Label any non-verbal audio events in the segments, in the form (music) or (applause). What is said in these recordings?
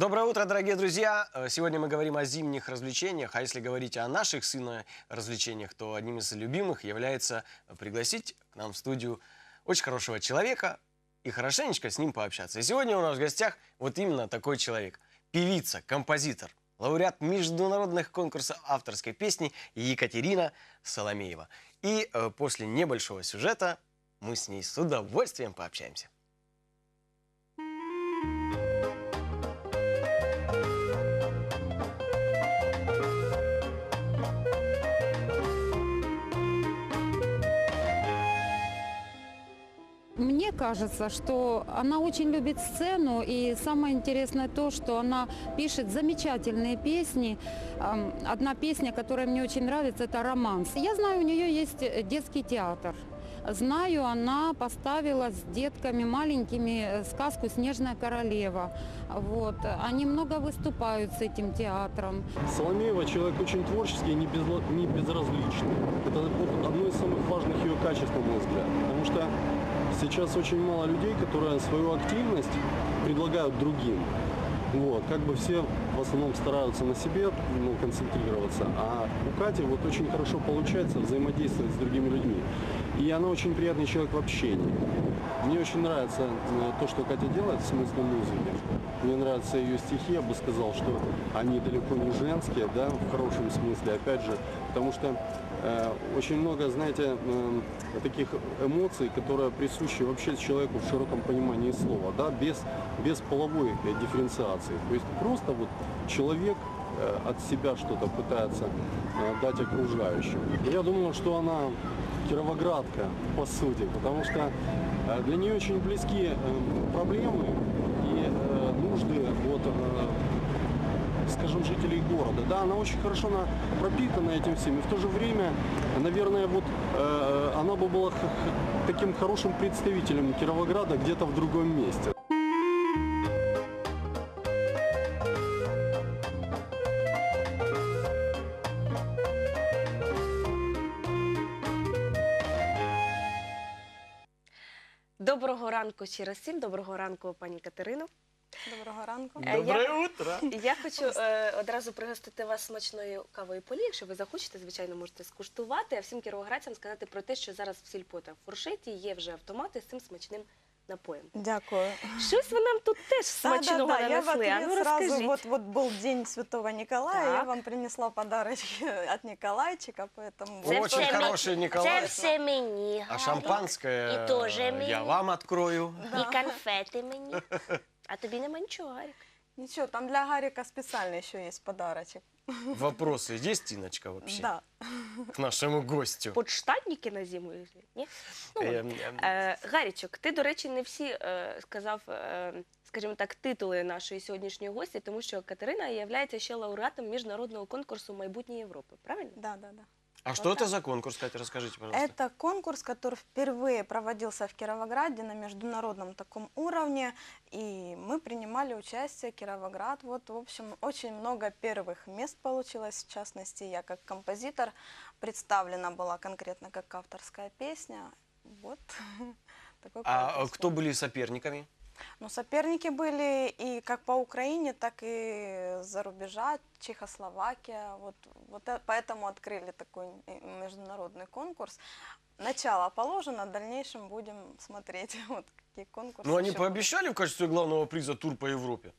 Доброе утро, дорогие друзья! Э, Сегодня мы говорим о зимних развлечениях, а если говорить о наших с Инной развлечениях, то одним из любимых является пригласить к нам в студию очень хорошего человека и хорошенечко с ним пообщаться. И сегодня у нас в гостях вот именно такой человек. Певица, композитор, лауреат международных конкурсов авторской песни Екатерина Соломеева. И э, после небольшого сюжета мы с ней с удовольствием пообщаемся. Кажется, что она очень любит сцену, и самое интересное то, что она пишет замечательные песни. Одна песня, которая мне очень нравится, это «Романс». Я знаю, у нее есть э, детский театр. Знаю, она поставила с детками маленькими э, сказку «Снежная королева». Вот. Они много выступают с этим театром. Соломеева человек очень творческий и не, не безразличный. Это вот одно из самых важных ее качеств, на мой взгляд. Потому что сейчас очень мало людей, которые свою активность предлагают другим. Вот, как бы все в основном стараются на себе ну, концентрироваться, а у Кати вот очень хорошо получается взаимодействовать с другими людьми. И она очень приятный человек в общении. Мне очень нравится э, то, что Катя делает в смысле музыки. Мне нравятся ее стихи, я бы сказал, что они далеко не женские, да, в хорошем смысле, опять же, потому что э, очень много, знаете, э, таких эмоций, которые присущи вообще человеку в широком понимании слова, да, без, без половой э, дифференциации. То есть просто вот человек э, от себя что-то пытается э, дать окружающим. Я думаю, что она кировоградка, по сути, потому что для нее очень близки э, проблемы и э, нужды вот, э, скажем, жителей города. Да, она очень хорошо на, пропитана этим всем. И в то же время, наверное, вот э, она бы была таким хорошим представителем Кировограда где-то в другом месте. Ранку ще раз всім. Доброго ранку, пані Катерино. Доброго ранку. Е, Доброе я- утро! Я хочу е, одразу пригостити вас смачною кавою полі. Якщо ви захочете, звичайно, можете скуштувати. А всім кіровоградцям сказати про те, що зараз в сільпота в фуршеті є вже автомати з цим смачним напоєм. Дякую. Щось ви нам тут теж смачного Да-да-да, я в нанесли. А ответ ну сразу, розкажіть. вот, вот был День Святого Николая, я Так. вам принесла подарочки (laughs) от Николайчика, поэтому... Це Очень все ми- хороший Це Николай. все мені. А Гарік. шампанское І теж э, мені. я вам открою. І конфети мені. (laughs) А тобі нема нічого, Гарік. Ничего, там для Гарика специально еще есть подарочек. Вопросы есть, Иночка, вообще? Да. К нашему гостю. Подштатники на зиму їздять, ні? Ну, ладно. Эм, эм, Е, Гарічок, ти, до речі, не всі е, сказав, е, скажімо так, титули нашої сьогоднішньої гості, тому що Катерина є ще лауреатом міжнародного конкурсу майбутнє Європи. Правильно? Да, да, да. А что это за конкурс, Катя, расскажите, пожалуйста. Это конкурс, который впервые проводился в Кировограде на международном таком уровне, и мы принимали участие, Кировоград, вот, в общем, очень много первых мест получилось, в частности, я как композитор представлена была конкретно как авторская песня, вот. (laughs) Такой А э, кто был. были соперниками? Ну, соперники были и как по Украине, так и за рубежа, Чехословакия. Вот, вот э- поэтому открыли такой международный конкурс. Начало положено, в дальнейшем будем смотреть, (laughs) вот, какие конкурсы. Ну, они еще будут. пообещали в качестве главного приза тур по Европе.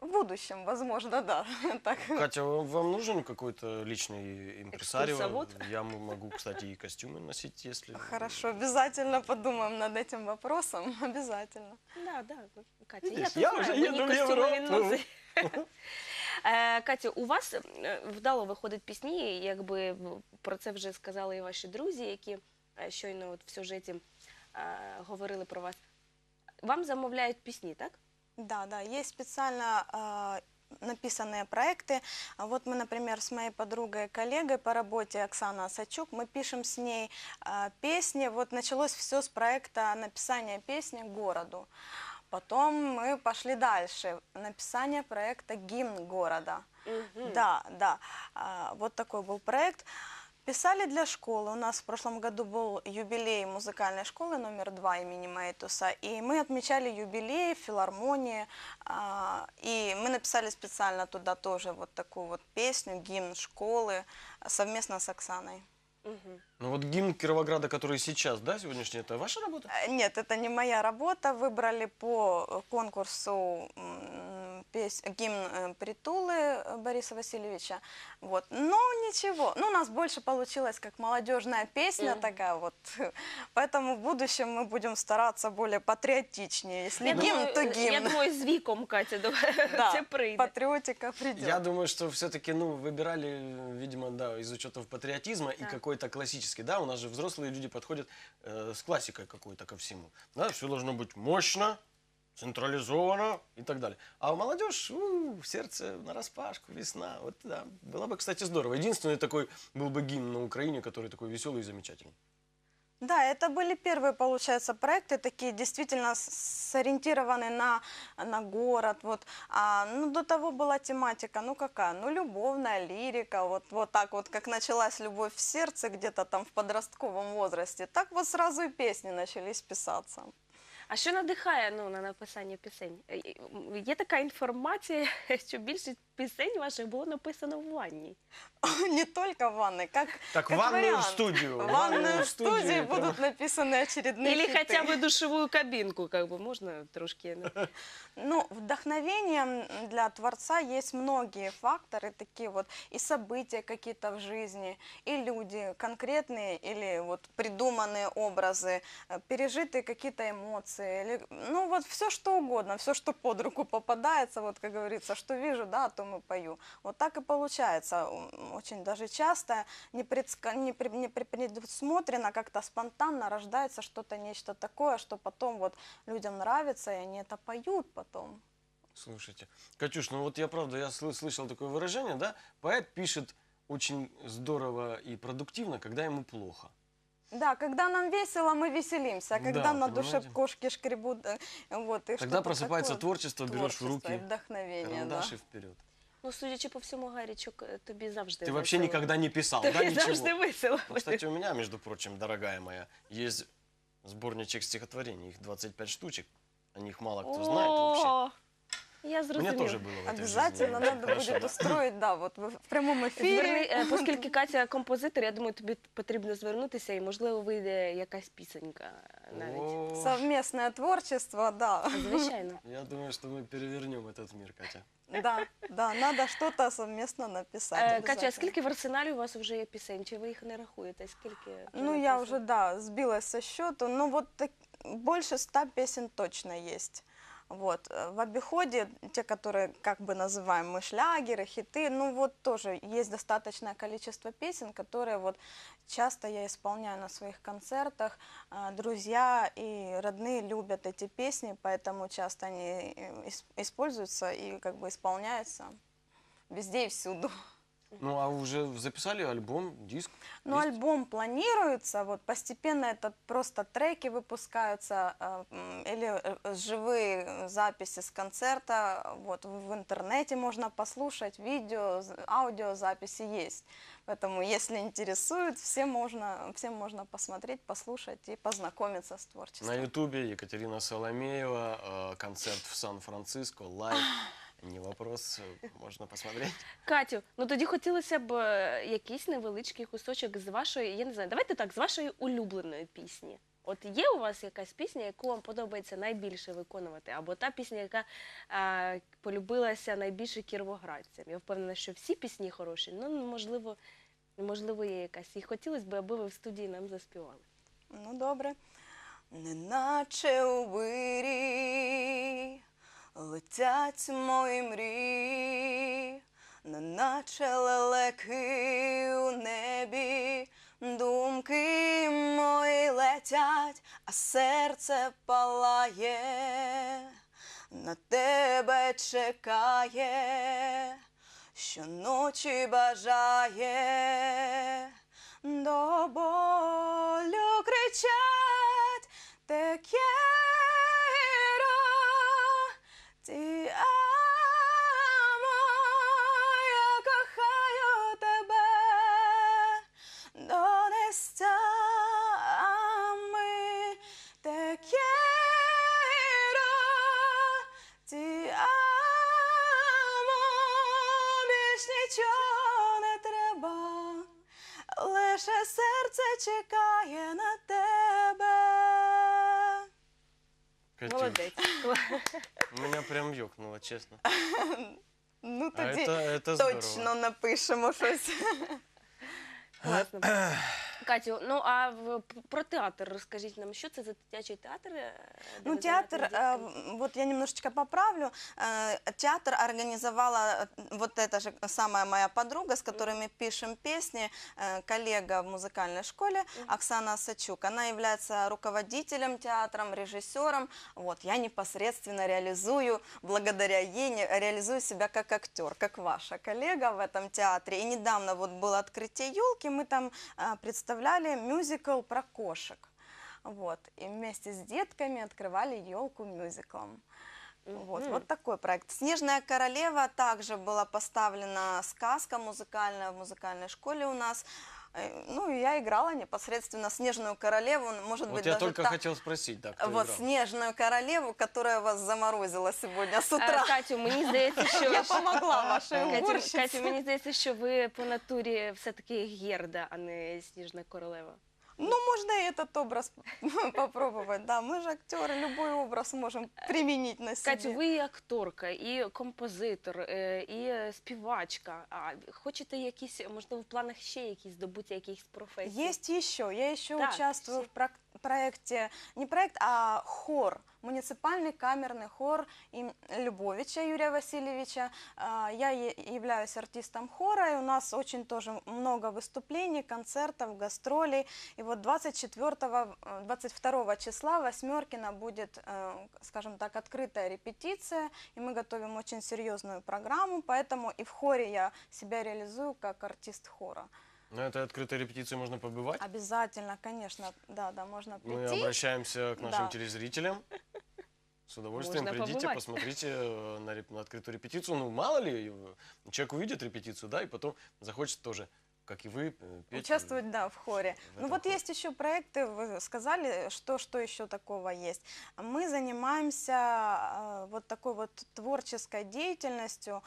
В будущем, возможно, да. (laughs) Так. Катя, вам вам нужен какой-то личный импресарио? Экскурсовод? Я м- могу, кстати, и костюмы носить, если... Хорошо, обязательно подумаем над этим вопросом, (laughs) обязательно. Да, да, Катя, Видиш, я, тут я знаю, вже мені їду в костюми він Європу. носить. (laughs) Е, Катя, у вас е, вдало виходять пісні, якби в- про це вже сказали і ваші друзі, які е, щойно от в сюжеті е, говорили про вас. Вам замовляють пісні, так? Да, да, есть специально э, написанные проекты. А Вот мы, например, с моей подругой, коллегой по работе Оксана Осачук, мы пишем с ней э, песни. Вот началось все с проекта написания песни городу. Потом мы пошли дальше. Написание проекта «Гимн города». Да, да. А, Вот такой был проект. Писали для школы. У нас в прошлом году был юбилей музыкальной школы номер два имени Майтуса. И мы отмечали юбилей филармонии. а, И мы написали специально туда тоже вот такую вот песню, гимн школы а, совместно с Оксаной. Ну вот гимн Кировограда, который сейчас, да, сегодняшний, это ваша работа? Э, Нет, это не моя работа. Выбрали по конкурсу пес- гимн э, Притулы э, Бориса Васильевича. Вот. Но ничего. Ну, у нас больше получилось как молодежная песня Мгм. такая вот. (laughs) Поэтому в будущем мы будем стараться более патриотичнее. Если Я гимн, думаю, то е- Я гимн. думаю, з віком, Катя, (laughs) Да, це прийде. Патриотика придет. Я думаю, что все-таки, ну, выбирали, видимо, да, из учетов патриотизма и Да. какой-то классический, да, у нас же взрослые люди подходят э, с классикой какой-то ко всему, да, все должно быть мощно, централизовано и так далее. А молодежь, у, сердце на распашку, весна, вот да, было бы, кстати, здорово. Единственный такой был бы гимн на Украине, который такой веселый и замечательный. Да, это были первые, получается, проекты такие действительно с- сориентированы на, на город. Вот. А, ну, до того была тематика, ну какая? Ну, любовная лирика, вот, вот так вот, как началась любовь в сердце где-то там в подростковом возрасте, так вот сразу и песни начались писаться. А що надихає ну, на написання пісень? Е, е, м, Є така інформація, (laughs) що більшість пісень ваших було написано в ванні. (laughs) Не только в ванной, как, Так, как ванную вариант. студию. В ванную студии студию, прям. будут написаны очередные Или хиты. хотя бы душевую кабинку, как бы можно трошки. ну. (laughs) Ну, вдохновением для творца есть многие факторы, такие вот и события какие-то в жизни, и люди конкретные или вот придуманные образы, э, пережитые какие-то эмоции, или, ну вот все что угодно, все, что под руку попадается, вот как говорится, что вижу, да, то мы пою. Вот так и получается. Очень даже часто не пре- не пре- предусмотрено, как-то спонтанно рождается что-то, нечто такое, что потом вот людям нравится, и они это поют потом. Слушайте, Катюш, ну вот я правда, я сл- слышал такое выражение, да? Поэт пишет очень здорово и продуктивно, когда ему плохо. Да, когда нам весело, мы веселимся, а когда Да, на душе понимаете? кошки шкребут, э, вот, и Тогда что-то просыпается такое, творчество, берешь в творчество и руки вдохновение, да. карандаш и вперед. Ну, судячи по всьому, Гарічок, е, тобі завжди Ты вообще весело. никогда не писал, Тобі да, ничего? завжди весело. Ну, кстати, у меня, между прочим, дорогая моя, есть сборничек стихотворений, их 25 штучек. О них мало кто знает вообще. О, Я Мне зрозумів. тоже было в этой Обязательно жизни надо хорошо, будет да. устроить, да, вот в в прямом Зверни, эфире. е, оскільки Катя (laughs) композитор, я думаю, тобі потрібно звернутися і, можливо, вийде якась пісенька навіть. О, Совместное творчество, да. Звичайно. (laughs) Я думаю, что мы перевернем этот мир, Катя. Да, да, надо что-то совместно написать. Е, Катя, а обязательно. скільки в арсеналі у вас вже є пісень? Чи ви їх не рахуєте? Скільки? вже Ну, я написано? уже, да, сбилась со счету. Ну, вот так- больше ста песен точно есть. Вот. э, В обиходе, те, которые, как бы называем мы, шлягеры, хиты, ну вот тоже есть достаточное количество песен, которые вот часто я исполняю на своих концертах. А, Друзья и родные любят эти песни, поэтому часто они э, ис- используются и как бы исполняются везде и всюду. Ну, а уже записали альбом, диск? Ну, Есть? альбом планируется, вот постепенно это просто треки выпускаются э, м, или э, живые записи с концерта, вот в интернете можно послушать, видео, аудиозаписи есть. Поэтому, если интересует, всем можно, всем можно посмотреть, послушать и познакомиться с На творчеством. ютубе Екатерина Соломеева, э, концерт в Сан-Франциско, лайв. (laughs) Не вопрос, можно посмотреть. Катю, ну тоді хотілося б е, якийсь невеличкий кусочок з вашої, я не знаю, давайте так, з вашої улюбленої пісні. От є у вас якась пісня, яку вам подобається найбільше виконувати, або та пісня, яка е, полюбилася найбільше кіровоградцям. Я впевнена, що всі пісні хороші, ну можливо, можливо, є якась. І хотілося б, аби ви в студії нам заспівали. Ну, добре. Неначе у вирі летять мої мрії, неначе лелеки у небі, думки мої летять, а серце палає, на тебе чекає, щоночі бажає. До болю кричать те Наше серце чекає на тебе. Катюш, Молодець. (laughs) меня прям ёкнуло, честно. Ну А тоді это, это здорово. точно напишемо щось. Класно. Катю, ну а в, про театр розкажіть нам, що це за дитячий театр? е, де Ну, ви театр, займаєтесь з э, дітками? вот я немножечко поправлю. Э, Театр организовала э, вот эта же самая моя подруга, с которой мы пишем песни, э, коллега в музыкальной школе Оксана Сачук. Она является руководителем театром, режиссером. Вот, я непосредственно реализую, благодаря ей, не- реализую себя как актер, как ваша коллега в этом театре. И недавно вот было открытие елки, мы там э, представляли мюзикл про кошек. Вот. И вместе с детками открывали елку мюзиклом. Вот, вот такой проект. «Снежная королева» также была поставлена сказка музыкальная в музыкальной школе у нас. Э, Ну, и я играла непосредственно «Снежную королеву», может Вот быть, я даже только та- хотел спросить, да, кто вот играл? «Снежную королеву», которая вас заморозила сегодня с Е, утра. Катю, мені здається, що Я помогла вашей Катю, уборщице. Катю, мені здається, що ви по натурі все-таки герда, а не сніжна королева. Ну, можно и этот образ (laughs) попробовать, да. Мы же актеры, любой образ можем применить на себе. Катю, ви і акторка, і композитор, е, і е, співачка. А хочете якісь, можливо, в планах ще якісь здобуття якихось професій? Есть еще. Я еще Так, участвую все. в прок- проекте, не проект, а хор. Муниципальный камерный хор им Любовича Юрия Васильевича. А, Я являюсь артистом хора, и у нас очень тоже много выступлений, концертов, гастролей. И вот 24, э, 22 числа в Восьмеркино будет, э, скажем так, открытая репетиция, и мы готовим очень серьезную программу, поэтому и в хоре я себя реализую как артист хора. На этой открытой репетиции можно побывать. Обязательно, конечно, да, да, можно Мы прийти. обращаемся к нашим Да. телезрителям. С удовольствием Можно придите, побывать. посмотрите э, на, реп- на открытую репетицию. Ну, мало ли, человек увидит репетицию, да, и потом захочет тоже, как и вы, э, петь. Участвовать, да, в хоре. в ну вот хоре. есть еще проекты, вы сказали, что, что еще такого есть. Мы занимаемся э, вот такой вот творческой деятельностью.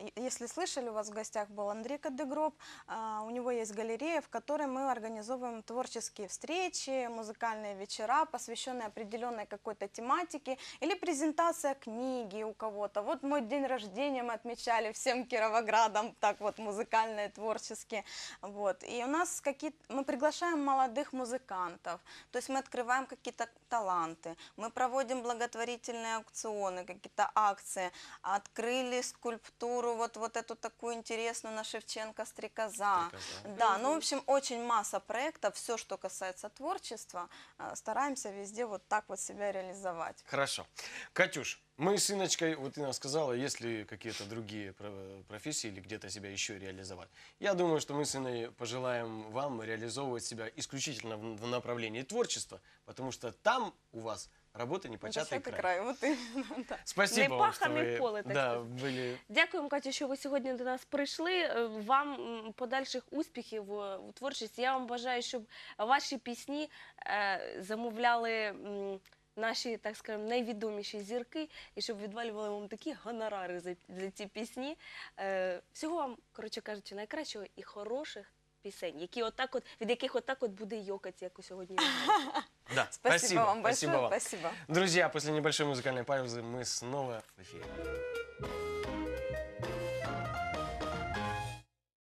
И- Если слышали, у вас в гостях был Андрей Кадегроб, а, у него есть галерея, в которой мы организовываем творческие встречи, музыкальные вечера, посвященные определенной какой-то тематике, или презентация книги у кого-то. Вот мой день рождения мы отмечали всем Кировоградом, так вот музыкально и творчески. Вот. И у нас какие мы приглашаем молодых музыкантов, то есть мы открываем какие-то таланты, мы проводим благотворительные аукционы, какие-то акции, открыли скульптуру, вот, вот эту такую интересную на Шевченко «Стрекоза». Стрекоза. Да, ну, в общем, очень масса проектов, все, что касается творчества, э, стараемся везде вот так вот себя реализовать. Хорошо. Катюш, мы с Иночкой, вот ты нам сказала, есть ли какие-то другие про- профессии или где-то себя еще реализовать. Я думаю, что мы с Иной пожелаем вам реализовывать себя исключительно в, в направлении творчества, потому что там у вас работа непочатый Десятый край. край, вот именно, (laughs) да. Спасибо Не вам, что паханое вы поле, так да, сказать. были Дякуємо, Катю, що ви сьогодні до нас прийшли. Е, Вам м, подальших успіхів е, у творчості. Я вам бажаю, щоб ваші пісні е, замовляли м, наші, так скажемо, найвідоміші зірки, і щоб відвалювали вам такі гонорари за, за ці пісні. Е, Всього вам, коротше кажучи, найкращого і хороших пісень, які отак от, від яких отак от буде йокать, як у сьогодні. ви (laughs) граєте. Да, Спасибо, вам большое, спасибо вам. спасибо. Друзья, после небольшой музыкальной паузы мы снова в эфире.